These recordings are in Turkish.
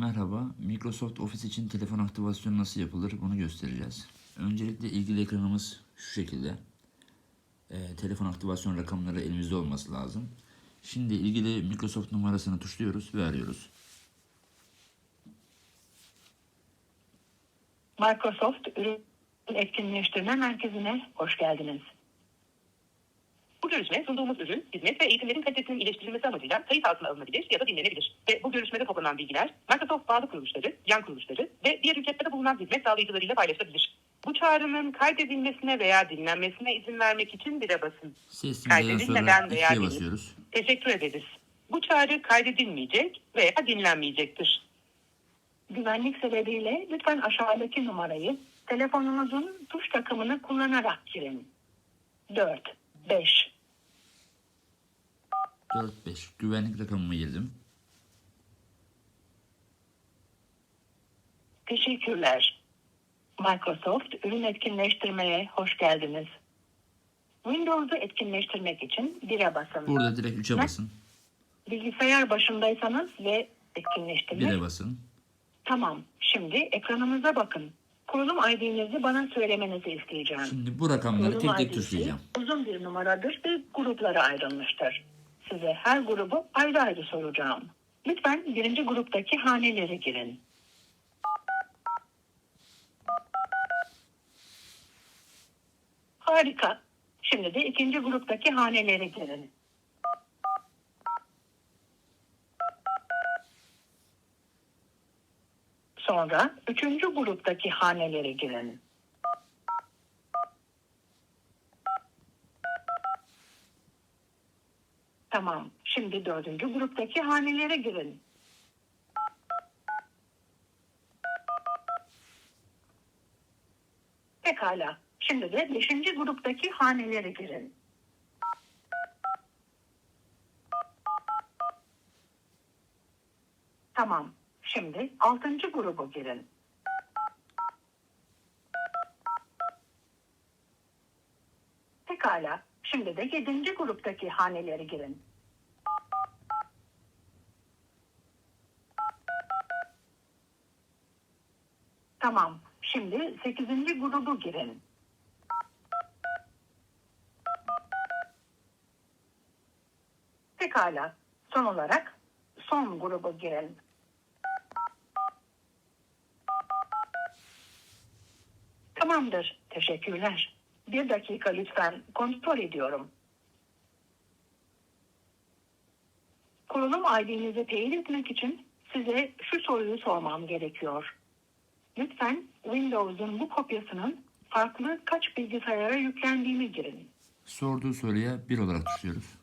Merhaba, Microsoft Office için telefon aktivasyonu nasıl yapılır bunu göstereceğiz. Öncelikle ilgili ekranımız şu şekilde. Ee, telefon aktivasyon rakamları elimizde olması lazım. Şimdi ilgili Microsoft numarasını tuşluyoruz ve arıyoruz. Microsoft Ürün Etkinleştirme Merkezi'ne hoş geldiniz. Bu görüşme sunduğumuz ürün, hizmet ve eğitimlerin kalitesinin iyileştirilmesi amacıyla kayıt altına alınabilir ya da dinlenebilir. Ve bu görüşmede toplanan bilgiler Microsoft bağlı kuruluşları, yan kuruluşları ve diğer ülkelerde bulunan hizmet sağlayıcılarıyla paylaşılabilir. Bu çağrının kaydedilmesine veya dinlenmesine izin vermek için bire basın. Ses Kaydedilmeden veya ikiye dinle- basıyoruz. Teşekkür ederiz. Bu çağrı kaydedilmeyecek veya dinlenmeyecektir. Güvenlik sebebiyle lütfen aşağıdaki numarayı telefonunuzun tuş takımını kullanarak girin. 4, 5, 4-5 güvenlik rakamıma girdim. Teşekkürler. Microsoft ürün etkinleştirmeye hoş geldiniz. Windows'u etkinleştirmek için 1'e basın. Burada direkt 3'e Ne? basın. Bilgisayar başındaysanız ve etkinleştirmek 1'e basın. Tamam. Şimdi ekranımıza bakın. Kurulum ID'nizi bana söylemenizi isteyeceğim. Şimdi bu rakamları Kurulum tek tek tuşlayacağım. Uzun bir numaradır ve gruplara ayrılmıştır. Size her grubu ayrı ayrı soracağım. Lütfen birinci gruptaki haneleri girin. Harika. Şimdi de ikinci gruptaki haneleri girin. Sonra üçüncü gruptaki haneleri girin. Tamam. Şimdi dördüncü gruptaki hanelere girin. Pekala. Şimdi de beşinci gruptaki hanelere girin. Tamam. Şimdi altıncı grubu girin. Pekala. Şimdi de yedinci gruptaki haneleri girin. Tamam. Şimdi sekizinci grubu girin. Pekala. Son olarak son grubu girin. Tamamdır. Teşekkürler. Bir dakika lütfen. Kontrol ediyorum. Kurulum ID'nizi teyit etmek için size şu soruyu sormam gerekiyor. Lütfen Windows'un bu kopyasının farklı kaç bilgisayara yüklendiğini girin. Sorduğu soruya 1 olarak tuşluyoruz.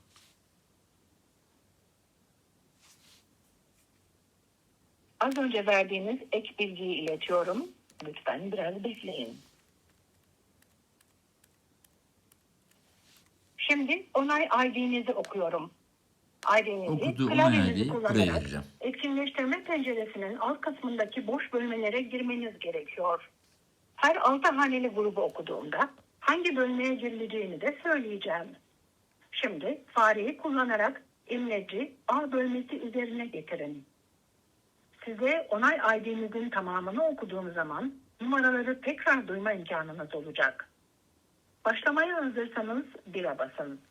Az önce verdiğiniz ek bilgiyi iletiyorum. Lütfen biraz bekleyin. Şimdi onay ID'nizi okuyorum. ID'nizi Okudu, onay klavyenizi ID'yi buraya kullanarak gireceğim. etkinleştirme penceresinin alt kısmındaki boş bölmelere girmeniz gerekiyor. Her altı haneli grubu okuduğumda hangi bölmeye girileceğini de söyleyeceğim. Şimdi fareyi kullanarak imleci A bölmesi üzerine getirin. Size onay ID'nizin tamamını okuduğum zaman numaraları tekrar duyma imkanınız olacak. Başlamaya hazırsanız 1'e basın.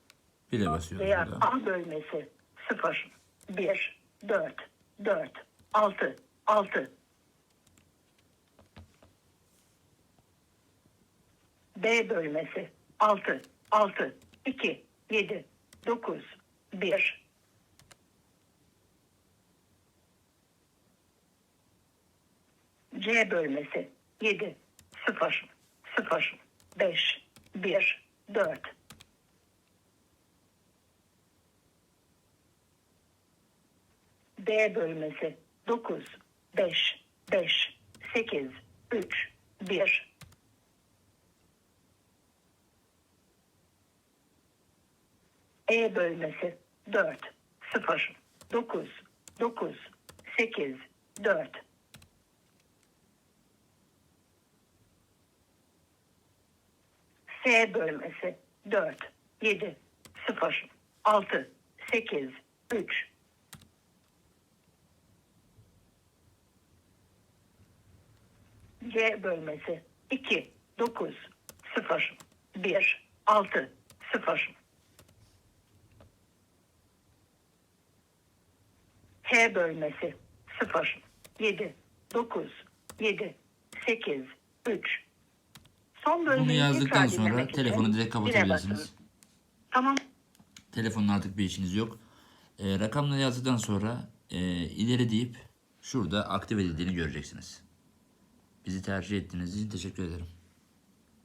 1'e basıyoruz Veya burada. A bölmesi 0, 1, 4, 4, 6, 6. B bölmesi 6, 6, 2, 7, 9, 1. C bölmesi 7, 0, 0, 5, 1, 4. D bölmesi 9, 5, 5, 8, 3, 1. E bölmesi 4, 0, 9, 9, 8, 4. S bölmesi 4, 7, 0, 6, 8, 3, C bölmesi 2, 9, 0, 1, 6, 0. H bölmesi 0, 7, 9, 7, 8, 3. Son Bunu yazdıktan sonra telefonu direkt kapatabilirsiniz. Tamam. Telefonun artık bir işiniz yok. Ee, rakamları yazdıktan sonra e, ileri deyip şurada aktif edildiğini göreceksiniz. Bizi tercih ettiğiniz için teşekkür ederim.